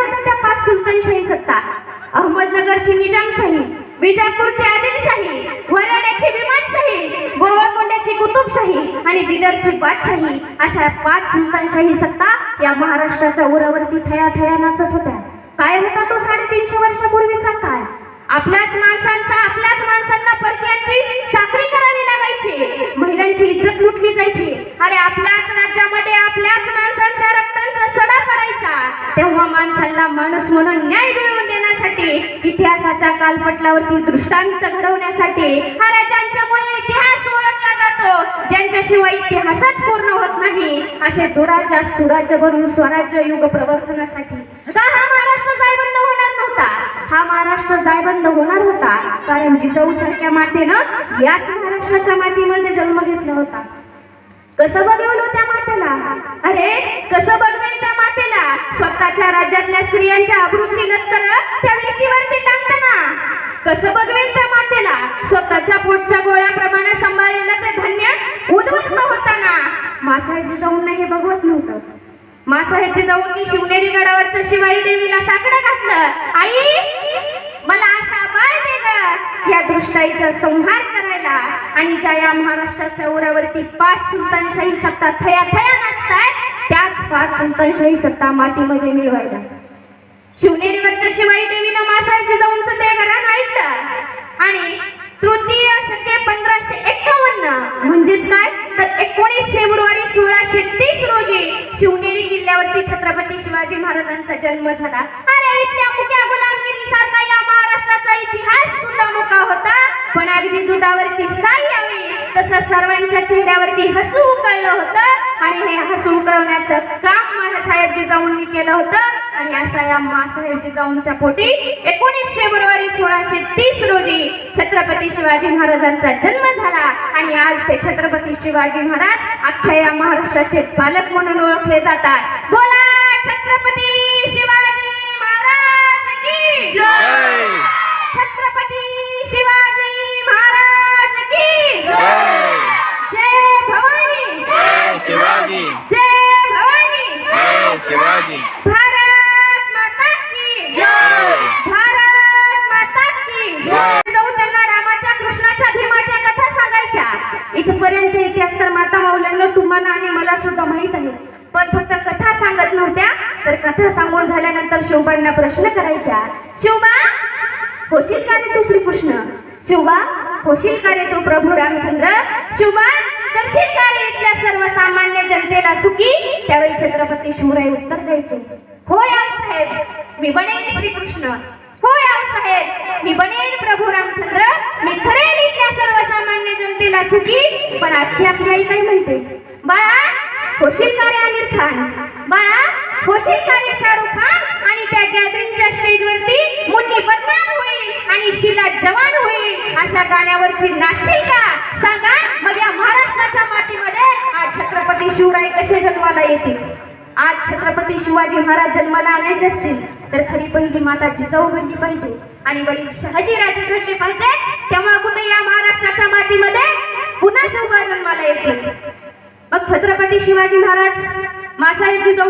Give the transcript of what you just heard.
होत्या त्या पाच सुलतानशाही सत्ता अहमदनगरची निजामशाही विजापूरची आदिलशाही वराड्याची विमानशाही गोवाकोंड्याची कुतुबशाही आणि बिदरची बादशाही अशा पाच सुलतानशाही सत्ता या महाराष्ट्राच्या उरावरती थया थया नाचत होत्या. काय होता तो साडेतीनशे वर्षापूर्वीचा काळ? आपल्याच माणसांचा आपल्याच माणसांना परक्यांची चाकरी करावी लागायची. महिलांची इज्जत लुटली जायची. अरे आपल्याच राज्यामध्ये आपल्याच माणसांच्या रक्तांचा सडा पडायचा. माणसाला माणसांना माणूस म्हणून न्याय मिळवून देण्यासाठी इतिहासाच्या कालपटलावरती दृष्टांत घडवण्यासाठी अरे ज्यांच्यामुळे इतिहास ओळखला जातो. ज्यांच्याशिवाय इतिहासच पूर्ण होत नाही असे दुराच्या सुराज्य भरून स्वराज्य युग प्रवर्तनासाठी. का हा महाराष्ट्र जायबंद होणार नव्हता? हा महाराष्ट्र जायबंद होणार होता? कारण जिजाऊ सारख्या मातेनं याच महाराष्ट्राच्या मातीमध्ये जन्म घेतला होता. कसं बघवलं त्या मातेला? अरे कसं बघ स्वतःच्या राज्यातल्या स्त्रियांच्या अब्रूची नंतर त्या वेशीवरती टाकताना. कसं बघवेल त्या मातेला? स्वतःच्या पोटच्या गोळ्याप्रमाणे सांभाळलेलं ते धन्य उद्ध्वस्त होताना. मासाहेबजी जाऊन हे बघवत नव्हतं. मासाहेची जाऊन मी शिवनेरी गडावरच्या शिवाई देवीला साकडं घातलं. आई मला असा बाळ दे ग. या दृष्टाईचा संहार करायला. आणि ज्या या महाराष्ट्राच्या उरावरती पाच सुलतानशाही सत्ता थया थया नाचताय सुलतानशाही सत्ता मातीमध्ये मिळवायला. शिवनेरीवरच्या शिवाई देवीनं मासाळची जाऊन सध्या घरात ऐकलं. आणि तृतीय शके पंधराशे एकावन्न म्हणजेच काय? तर एकोणीस फेब्रुवारी सोळाशे तीस रोजी शिवनेरी किल्ल्यावरती छत्रपती शिवाजी महाराजांचा जन्म झाला. अरे इथल्या मुख्या गुलामगिरी सारखा या महाराष्ट्राचा इतिहास सुद्धा मुका होता. पण अगदी दुधावरती साई यावी तसं सर्वांच्या चेहऱ्यावरती हसू उकळलं होतं. मासाहेब केलं होतं. आणि अशा या मासाहेब जाऊनच्या पोटी एकोणीस फेब्रुवारी सोळाशे तीस रोजी छत्रपती शिवाजी महाराजांचा जन्म झाला. आणि आज ते छत्रपती शिवाजी महाराज अख्ख्या या महाराष्ट्राचे पालक म्हणून ओळखले जातात. बोला छत्रपती शिवाजी महाराज की इथपर्यंत इतिहास तर माता माऊल्यांना तुम्हाला आणि मला सुद्धा माहीत आहे. पण फक्त कथा सांगत नव्हत्या तर कथा सांगून झाल्यानंतर शिवबांना प्रश्न करायच्या शिवबा होशील का रे तू श्रीकृष्ण? शिवबा होशील का रे तू प्रभू रामचंद्र? शिवबा करशील का रे इथल्या सर्वसामान्य जनतेला सुखी? त्यावेळी छत्रपती शिवराय उत्तर द्यायचे होय साहेब मी बनेन श्रीकृष्ण. होय साहेब मी बनेन प्रभू रामचंद्र. मी खरेल इथल्या सर्वसामान्य जनतेला सुखी पण आजची आपली आई काय म्हणते? बाळा होशील का रे आमिर खान? बाळा होशील का रे शाहरुख खान? आणि त्या गॅदरिंगच्या स्टेजवरती मुन्नी बदनाम होईल आणि शिला जवान होईल. अशा गाण्यावरती नाचशील का सांगा मग या महाराष्ट्राच्या मातीमध्ये आज छत्रपती शिवराय कसे जन्माला येतील? आज छत्रपती शिवाजी महाराज जन्माला आणायचे असतील तर खरी पहिली माता जिजाऊ घडली पाहिजे आणि वडील शहाजी राजे घडले पाहिजे तेव्हा कुठे या महाराष्ट्राचा झाला शिवबा मग छत्रपती शिवाजी महाराज मासाहेबजी जिजाऊ